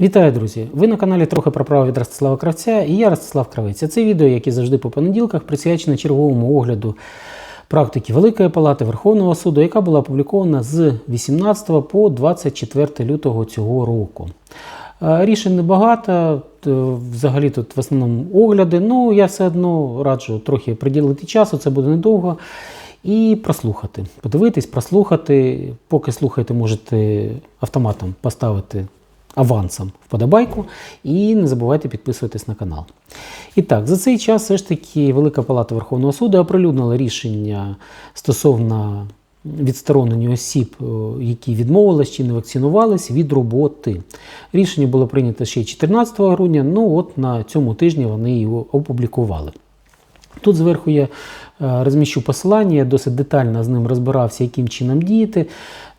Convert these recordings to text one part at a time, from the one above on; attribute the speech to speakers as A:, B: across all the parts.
A: Вітаю, друзі! Ви на каналі трохи про право від Ростислава Кравця і я Ростислав Кравець. Це відео, як і завжди по понеділках, присвячене черговому огляду практики Великої Палати Верховного суду, яка була опублікована з 18 по 24 лютого цього року. Е, Рішень небагато, взагалі тут в основному огляди. Ну, я все одно раджу трохи приділити часу, це буде недовго. І прослухати. Подивитись, прослухати. Поки слухаєте, можете автоматом поставити авансом вподобайку і не забувайте підписуватись на канал. І так, за цей час все ж таки Велика Палата Верховного суду оприлюднила рішення стосовно відсторонення осіб, е, які відмовились чи не вакцинувались від роботи. Рішення було прийнято ще 14 грудня, ну от на цьому тижні вони його опублікували. Тут зверху я е, розміщу посилання, я досить детально з ним розбирався, яким чином діяти.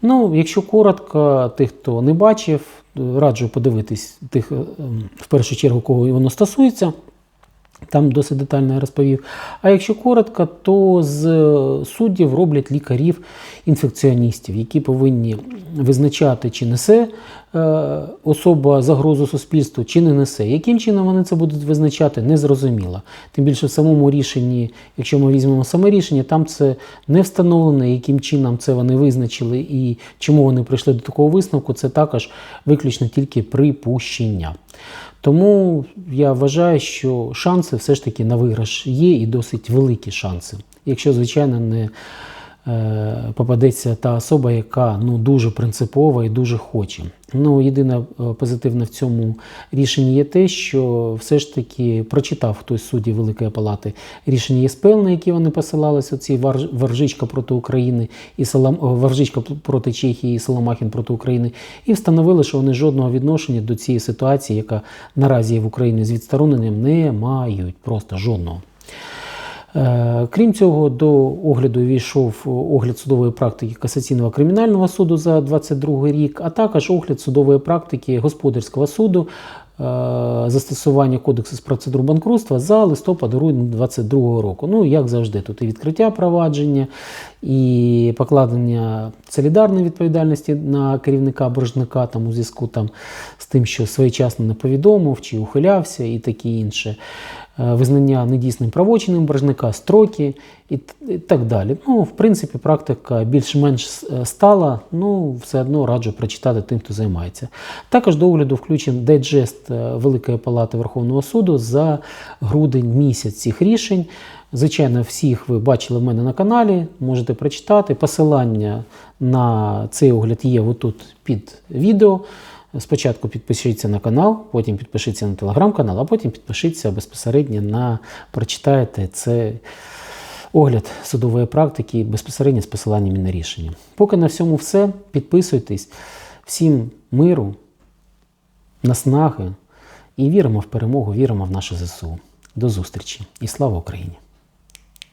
A: Ну, якщо коротко, тих, хто не бачив, раджу подивитись тих, е, ем, в першу чергу, кого воно стосується. Там досить детально я розповів. А якщо коротко, то з суддів роблять лікарів-інфекціоністів, які повинні визначати, чи несе е, особа загрозу суспільству, чи не несе. Яким чином вони це будуть визначати, незрозуміло. Тим більше в самому рішенні, якщо ми візьмемо саме рішення, там це не встановлено, яким чином це вони визначили і чому вони прийшли до такого висновку, це також виключно тільки припущення. Тому я вважаю, що шанси все ж таки на виграш є і досить великі шанси. Якщо, звичайно, не попадеться та особа, яка ну, дуже принципова і дуже хоче. Ну, єдине е, позитивне в цьому рішенні є те, що все ж таки прочитав хтось з суддів Великої Палати рішення ЄСПЛ, на які вони посилалися, оці Варжичка проти України і Салам... Варжичка проти Чехії і Соломахін проти України, і встановили, що вони жодного відношення до цієї ситуації, яка наразі є в Україні з відстороненням, не мають. Просто жодного. Е, Крім цього, до огляду війшов огляд судової практики касаційного кримінального суду за 22 рік, а також огляд судової практики господарського суду е, застосування кодексу з процедур банкрутства за листопад-грудень 2022 року. Ну, як завжди, тут і відкриття провадження, і покладення солідарної відповідальності на керівника боржника там, у зв'язку там, з тим, що своєчасно не повідомив чи ухилявся, і таке інше. Е, Визнання недійсним правочинним боржника, строки і, так далі. Ну, в принципі, практика більш-менш е, стала, ну, все одно раджу прочитати тим, хто займається. Також до огляду включен дайджест е, Великої Палати Верховного суду за грудень місяць цих рішень. Звичайно, всіх ви бачили в мене на каналі, можете прочитати. Посилання на цей огляд є отут під відео. Спочатку підпишіться на канал, потім підпишіться на телеграм-канал, а потім підпишіться безпосередньо на прочитаєте це огляд судової практики безпосередньо з посиланнями на рішення. Поки на всьому все. Підписуйтесь. Всім миру, наснаги і віримо в перемогу, віримо в наше ЗСУ. До зустрічі і слава Україні!